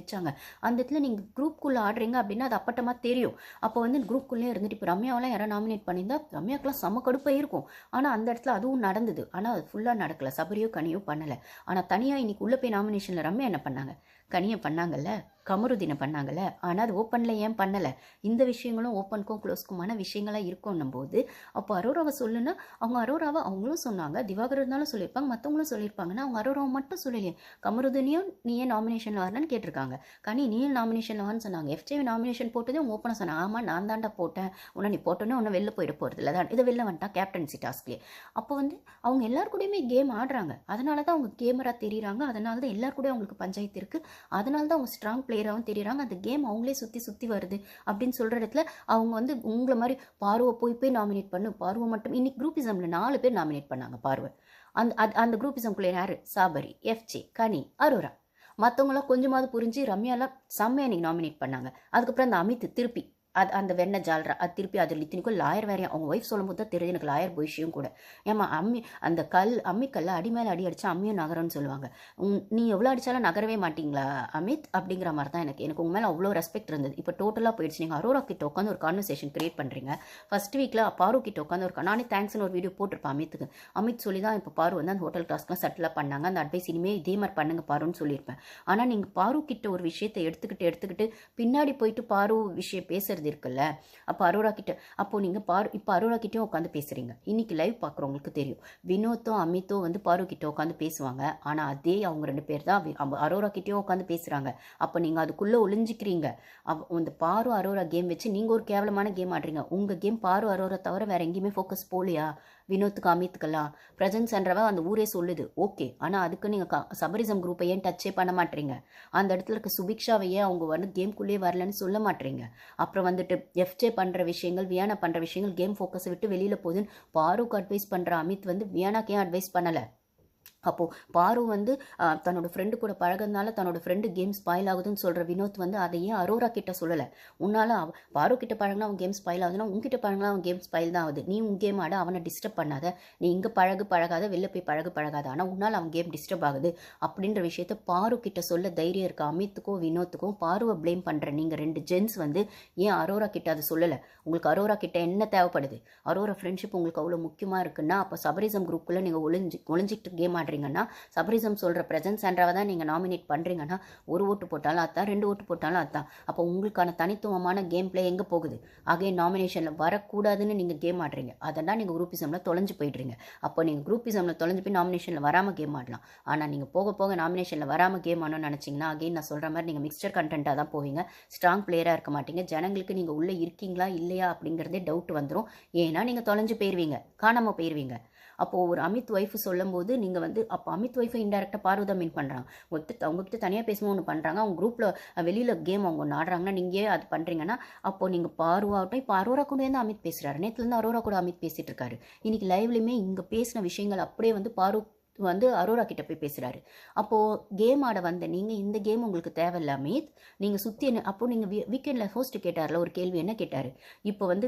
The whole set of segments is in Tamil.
வச்சாங்க. அந்த இடத்துல நீங்கள் குரூப்குள்ளே ஆடுறீங்க அப்படின்னா அது அப்பட்டமாக தெரியும். அப்போ வந்து குரூப்குள்ளே இருந்துட்டு இப்போ ரம்யாவெல்லாம் யாராவது நாமினேட் பண்ணியிருந்தா ரம்யாக்கெல்லாம் செம கடுப்பாக இருக்கும். ஆனால் அந்த இடத்துல அதுவும் நடந்தது. ஆனால் அது ஃபுல்லாக நடக்கல. சபரியோ கனியோ பண்ணலை. ஆனால் தனியாக இன்றைக்கி உள்ளே போய் நாமினேஷனில் ரம்யா என்ன பண்ணாங்க? கனியை பண்ணாங்கல்ல? கமருதீனை பண்ணாங்கல்ல? ஆனால் அது ஓப்பனில் ஏன் பண்ணலை? இந்த விஷயங்களும் ஓப்பனுக்கும் க்ளோஸ்க்குமான விஷயங்களாக இருக்கும்னும் போது அப்போ அரோராவை சொல்லுன்னா அவங்க அரோராவை அவங்களும் சொன்னாங்க. திவாகர் இருந்தாலும் சொல்லியிருப்பாங்க மற்றவங்களும் சொல்லியிருப்பாங்கன்னா அவங்க அரோராவை மட்டும் சொல்லலையே. கமருதினியும் நீ ஏன் நாமினேஷனில் வரணும்னு கேட்டிருக்காங்க. கனி நீ நாமினேஷனில் வரன்னு சொன்னாங்க. எஃப்ஜேவி நாமினேஷன் போட்டதே அவங்க ஓப்பனாக சொன்னாங்க. ஆமாம் நான் தாண்டா போட்டேன். உன்னை நீ போட்டோன்னே உன்னை வெளில போயிட போகிறது இல்லை. தான் இதை வெளில வந்துட்டா கேப்டன்சி டாஸ்க்லேயே அப்போ வந்து அவங்க எல்லாருக்கூடயுமே கேம் ஆடுறாங்க. அதனால தான் அவங்க கேமராக தெரியுறாங்க. அதனால தான் எல்லாருக்கூடயும் அவங்களுக்கு பஞ்சாயத்து இருக்குது அதனால தான் அவங்க ஸ்ட்ராங் பிளேயராகவும் தெரியுறாங்க அந்த கேம் அவங்களே சுற்றி சுற்றி வருது. அப்படின்னு சொல்கிற இடத்துல அவங்க வந்து உங்களை மாதிரி பார்வை போய் போய் நாமினேட் பண்ணு. பார்வை மட்டும். இன்னைக்கு குரூப்பிசமில் நாலு பேர் நாமினேட் பண்ணாங்க பார்வை. அந்த அது அந்த குரூப்பிசம்குள்ளே யார்? சாபரி எஃப்ஜே கனி அரோரா. மற்றவங்களாம் கொஞ்சமாவது புரிஞ்சு ரம்யாலாம் செம்மையாக இன்னைக்கு நாமினேட் பண்ணாங்க. அதுக்கப்புறம் அந்த அமித் திருப்பி அது அந்த வெண்ணெய் ஜால்ரா அது திருப்பி அதில் இத்தனைக்கும் லாயர் வேறையா. அவங்க ஒய்ஃப் சொல்லும்போது தான் தெரியுது எனக்கு லாயர் பொய்ஷியும் கூட. ஏமா அம்மி அந்த கல் அம்மிக்கல்ல அடி மேலே அடி அடித்தா அம்மியும் நகரம்னு சொல்லுவாங்க. நீ எவ்வளோ அடித்தாலும் நகரவே மாட்டிங்களா அமித்? அப்படிங்கிற மாதிரி தான் எனக்கு. எனக்கு உங்க மேலே அவ்வளோ ரெஸ்பெக்ட் இருந்தது. இப்போ டோட்டலாக போயிடுச்சு. நீங்கள் அரோரா கிட்ட உட்காந்து ஒரு கான்வர்சேஷன் கிரியேட் பண்ணுறீங்க ஃபர்ஸ்ட் வீக்கில் பாரு கிட்ட உட்காந்து ஒரு நானே தேங்க்ஸ்னு ஒரு வீடியோ போட்டிருப்பேன் அமித்துக்கு. அமித் சொல்லி தான் இப்போ பாரு வந்து அந்த ஹோட்டல் டாஸ்க்லாம் செட்டிலாக பண்ணாங்க. அந்த அட்வைஸ் இனிமேல் இதே மாதிரி பண்ணுங்க பாருன்னு சொல்லியிருப்பேன். ஆனால் நீங்கள் பாரு கிட்ட ஒரு விஷயத்தை எடுத்துக்கிட்டு எடுத்துக்கிட்டு பின்னாடி போயிட்டு பாரு விஷயம் பேசுறது இருக்குல்ல? அப்போ அரோரா கிட்ட அப்போ நீங்கள் பாரு இப்போ அரோரா கிட்டயும் உட்காந்து பேசுறீங்க. இன்னைக்கு லைவ் பார்க்குறவங்களுக்கு தெரியும். வினோத்தும் அமித்தும் வந்து பாரு கிட்ட உட்காந்து பேசுவாங்க. ஆனால் அதே அவங்க ரெண்டு பேர் தான் அரோரா கிட்டேயும் உட்காந்து பேசுறாங்க. அப்போ நீங்கள் அதுக்குள்ளே ஒளிஞ்சிக்கிறீங்க. அவ அந்த பாரு அரோரா கேம் வச்சு நீங்கள் ஒரு கேவலமான கேம் ஆடுறீங்க. உங்கள் கேம் பாரு அரோரா தவிர வேற எங்கேயுமே ஃபோக்கஸ் போகலையா? வினோத்துக்கு அமித்துக்கெல்லாம் பிரசன்ஸ் என்றவ அந்த ஊரே சொல்லுது. ஓகே ஆனால் அதுக்கு நீங்கள் க சபரிசம் குரூப்பை ஏன் டச்சே பண்ண மாட்டீங்க? அந்த இடத்துல இருக்க சுபிக்ஷாவை ஏன் அவங்க வந்து கேம்குள்ளேயே வரலன்னு சொல்ல மாட்டீங்க? அப்புறம் வந்துட்டு எஃப்ஜே பண்ணுற விஷயங்கள் வியானா பண்ணுற விஷயங்கள் கேம் ஃபோக்கஸை விட்டு வெளியில் போகுதுன்னு பாரூக் அட்வைஸ் பண்ணுற அமித் வந்து வியானாக்கு ஏன் அட்வைஸ் பண்ணலை? அப்போது பாரு வந்து தன்னோட ஃப்ரெண்டு கூட பழகிறதுனால தன்னோட ஃப்ரெண்டு கேம் ஸ்பாயில் ஆகுதுன்னு சொல்கிற வினோத் வந்து அதை ஏன் அரோரா கிட்ட சொல்லலை? உன்னால் அவ பாரு கிட்ட பழகினா அவன் கேம் ஸ்பாயில் ஆகுதுன்னா உங்ககிட்ட பழகினா அவன் கேம் ஸ்பாயில் தான் ஆகுது. நீ உன் கேம் ஆட அவனை டிஸ்டர்ப் பண்ணாத. நீ இங்கே பழகு பழகாத வெளில போய் பழகு பழகாத. ஆனால் உன்னால் அவன் கேம் டிஸ்டர்ப் ஆகுது அப்படின்ற விஷயத்த பாரு கிட்ட சொல்ல தைரியம் இருக்க. அமித்துக்கும் வினோத்துக்கும் பாருவை ப்ளேம் பண்ணுற நீங்கள் ரெண்டு ஜென்ஸ் வந்து ஏன் அரோரா கிட்ட அதை சொல்லலை? உங்களுக்கு அரோரா கிட்ட என்ன தேவைப்படுது? அரோரா ஃப்ரெண்ட்ஷிப் உங்களுக்கு அவ்வளோ முக்கியமாக இருக்குன்னா அப்போ சபரிசம் குரூப்புக்குள்ளே நீங்கள் ஒளிஞ்சு ஒளிஞ்சிக்கிட்டு கேம் ஆடுறீங்கன்னா சபரிசம் சொல்கிற பிரசன்ஸ் சென்டராக தான் நீங்கள் நாமினேட் பண்ணுறீங்கன்னா ஒரு ஓட்டு போட்டாலும் அதான் ரெண்டு ஓட்டு போட்டாலும் அதான். அப்போ உங்களுக்கான தனித்துவமான கேம் பிளே எங்கே போகுது? ஆகவே நாமினேஷனில் வரக்கூடாதுன்னு நீங்கள் கேம் ஆடுறீங்க. அதெல்லாம் நீங்கள் குரூப்பிசமில் தொலைஞ்சு போயிடுறீங்க. அப்போ நீங்கள் குரூப்பிசமில் தொலைஞ்சு போய் நாமினேஷனில் வராமல் கேம் ஆடலாம். ஆனால் நீங்கள் போக போக நாமினேஷனில் வராமல் கேம் ஆடணும்னு நினச்சிங்கன்னா அகைன் நான் சொல்கிற மாதிரி நீங்கள் மிக்சர் கண்டென்ட்டாக தான் போவீங்க. ஸ்ட்ராங் பிளேயராக இருக்க மாட்டீங்க. ஜனங்களுக்கு நீங்கள் உள்ளே இருக்கீங்களா இல்லையா அப்படிங்கிறதே டவுட் வந்துடும் ஏன்னா நீங்கள் தொலைஞ்சு போயிடுவீங்க காணாமல் போயிடுவீங்க அப்போது ஒரு அமித் ஒய்ஃப் சொல்லும்போது நீங்கள் வந்து அப்போ அமித் ஒய்ஃபை இன்டெரக்டாக பார்வதா மீன் பண்ணுறாங்க ஒருத்தர் அவங்ககிட்ட தனியாக பேசும்போது ஒன்று பண்ணுறாங்க அவங்க குரூப்பில் வெளியில் கேம் அவங்க ஒன்று ஆடுறாங்கன்னா நீங்கள் அது பண்ணுறீங்கன்னா அப்போது நீங்கள் பார்வாட்டும் இப்போ அரோரா கூட இருந்து அமித் பேசுகிறாரு நேற்றுலேருந்து அரோரா கூட அமித் பேசிகிட்டு இருக்காரு. இன்றைக்கி லைவ்லையுமே இங்கே பேசின விஷயங்கள் அப்படியே வந்து பாரு வந்து அரோரா கிட்ட போய் பேசுகிறாரு அப்போது கேம் ஆட வந்த நீங்கள் இந்த கேம் உங்களுக்கு தேவையில்ல அமித். நீங்கள் சுற்றி என்ன அப்போது நீங்கள் வீக்கெண்டில் ஹோஸ்ட் கேட்டார்ல ஒரு கேள்வி என்ன கேட்டார்? இப்போ வந்து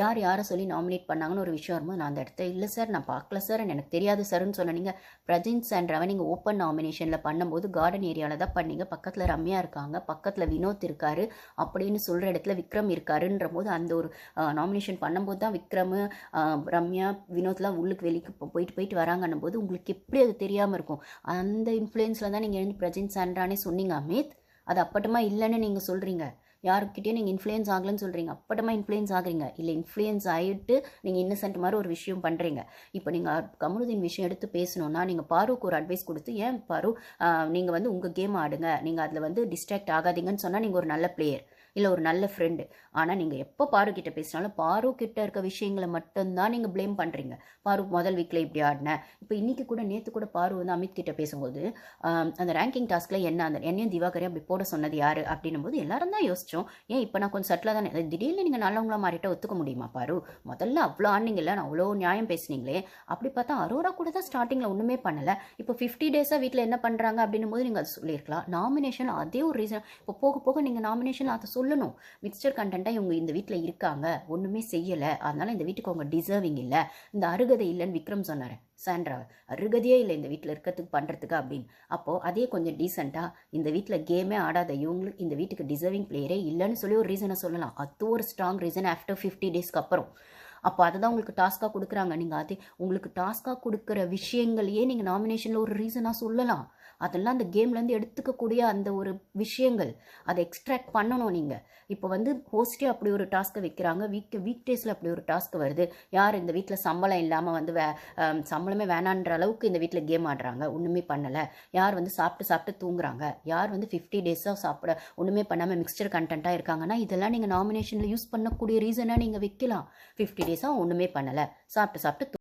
யார் யாரை சொல்லி நாமினேட் பண்ணாங்கன்னு ஒரு விஷயம் வரும்போது நான் அந்த இடத்த இல்லை சார் நான் பார்க்கல சார் எனக்கு தெரியாது சார்னு சொன்ன நீங்கள் பிரஜின் அண்ட்ரவன் நீங்கள் ஓப்பன் நாமினேஷனில் பண்ணும்போது கார்டன் ஏரியாவில் தான் பண்ணீங்க. பக்கத்தில் ரம்யா இருக்காங்க பக்கத்தில் வினோத் இருக்காரு அப்படின்னு சொல்கிற இடத்துல விக்ரம் இருக்காருன்ற போது அந்த ஒரு நாமினேஷன் பண்ணும்போது தான் விக்ரம் ரம்யா வினோத்லாம் உள்ளுக்கு வெளிக்கு போயிட்டு போயிட்டு வராங்கன்னும் போது உங்களுக்கு எப்படி அது தெரியாமல் இருக்கும்? அந்த இன்ஃப்ளூயன்ஸில் தான் நீங்கள் எழுந்து பிரஜின் சான்றானே சொன்னீங்க அமித். அது அப்பட்டமா இல்லைன்னு நீங்கள் சொல்கிறீங்க யாருக்கிட்டேயும் நீங்கள் இன்ஃப்ளூயன்ஸ் ஆகலன்னு சொல்கிறீங்க அப்பட்டமாக இன்ஃப்ளூயன்ஸ் ஆகுறீங்க. இல்லை இன்ஃப்ளூயன்ஸ் ஆகிட்டு நீங்கள் இன்னசென்ட் மாதிரி ஒரு விஷயம் பண்ணுறீங்க இப்போ நீங்கள் கமருதீன் விஷயம் எடுத்து பேசணுன்னா நீங்கள் பாருக்கு ஒரு அட்வைஸ் கொடுத்து ஏன் பாரு நீங்கள் வந்து உங்கள் கேம் ஆடுங்க. நீங்கள் அதில் வந்து டிஸ்ட்ராக்ட் ஆகாதீங்கன்னு சொன்னால் நீங்கள் ஒரு நல்ல பிளேயர் இல்லை ஒரு நல்ல ஃப்ரெண்டு ஆனால் நீங்கள் எப்போ பாரு கிட்ட பேசினாலும் பாரு கிட்ட இருக்க விஷயங்களை மட்டும்தான் நீங்கள் ப்ளேம் பண்ணுறீங்க பாரு முதல் வீக்கில் இப்படி ஆடினேன் இப்போ இன்னைக்கு கூட நேற்று கூட பாரு வந்து அமித் கிட்ட பேசும்போது அந்த ரேங்கிங் டாஸ்கில் என்ன அந்த என்னையும் திவாகரையும் அப்படி போட சொன்னது யார்? அப்படின்னும் போது எல்லாரும் தான் யோசித்தோம் ஏன் இப்போ நான் கொஞ்சம் சட்டிலாக தானே? திடீர்னு நீங்கள் நல்லவங்களாக மாறிட்ட ஒத்துக்க முடியுமா பாரு? முதல்ல அவ்வளோ ஆனீங்கல்ல நான் அவ்வளோ நியாயம் பேசுனீங்களே. அப்படி பார்த்தா அரோரா கூட தான் ஸ்டார்டிங்கில் ஒன்றுமே பண்ணலை. இப்போ ஃபிஃப்டி டேஸாக வீட்டில் என்ன பண்ணுறாங்க அப்படின்னும் போது நீங்கள் அதை சொல்லியிருக்கலாம். நாமினேஷன் அதே ஒரு ரீசன் இப்போ போக போக நீங்கள் நாமினேஷன் அதை சொல்லணும். மிக்சர் கண்டென்ட்டாக இவங்க இந்த வீட்டில் இருக்காங்க. ஒன்றுமே செய்யலை. அதனால இந்த வீட்டுக்கு அவங்க டிசர்விங் இல்லை. இந்த அருகதை இல்லைன்னு விக்ரம் சொன்னார். சாண்ட்ரா அருகதையே இல்லை இந்த வீட்டில் இருக்கிறதுக்கு பண்ணுறதுக்கு அப்படின்னு. அப்போது அதே கொஞ்சம் டீசெண்டாக இந்த வீட்டில் கேமே ஆடாத இவங்களுக்கு இந்த வீட்டுக்கு டிசர்விங் பிளேயரே இல்லைன்னு சொல்லி ஒரு ரீசனை சொல்லலாம். அது ஒரு ஸ்ட்ராங் ரீசன் ஆஃப்டர் ஃபிஃப்டி டேஸ்க்கு அப்புறம். அப்போ அதை தான் உங்களுக்கு டாஸ்க்காக கொடுக்குறாங்க. நீங்கள் அதே உங்களுக்கு டாஸ்க்காக கொடுக்குற விஷயங்களையே நீங்கள் நாமினேஷனில் ஒரு ரீசனாக சொல்லலாம். அதெல்லாம் அந்த கேம்லேருந்து எடுத்துக்கக்கூடிய அந்த ஒரு விஷயங்கள் அதை எக்ஸ்ட்ராக்ட் பண்ணணும் நீங்கள் இப்போ வந்து ஹோஸ்டே அப்படி ஒரு டாஸ்க்கை வைக்கிறாங்க வீக் வீக் டேஸில் அப்படி ஒரு டாஸ்க் வருது. யார் இந்த வீட்டில் சம்பளம் இல்லாமல் வந்து வே சம்பளமே வேணான்ற அளவுக்கு இந்த வீட்டில் கேம் ஆடுறாங்க ஒன்றுமே பண்ணலை. யார் வந்து சாப்பிட்டு சாப்பிட்டு தூங்குறாங்க யார் வந்து ஃபிஃப்டி டேஸாக சாப்பிட ஒன்றுமே பண்ணாமல் மிக்சர் கண்டென்ட்டாக இருக்காங்கன்னா இதெல்லாம் நீங்கள் நாமினேஷனில் யூஸ் பண்ணக்கூடிய ரீசனாக நீங்கள் வைக்கலாம். ஃபிஃப்டி டேஸாக ஒன்றுமே பண்ணலை. சாப்பிட்டு சாப்பிட்டு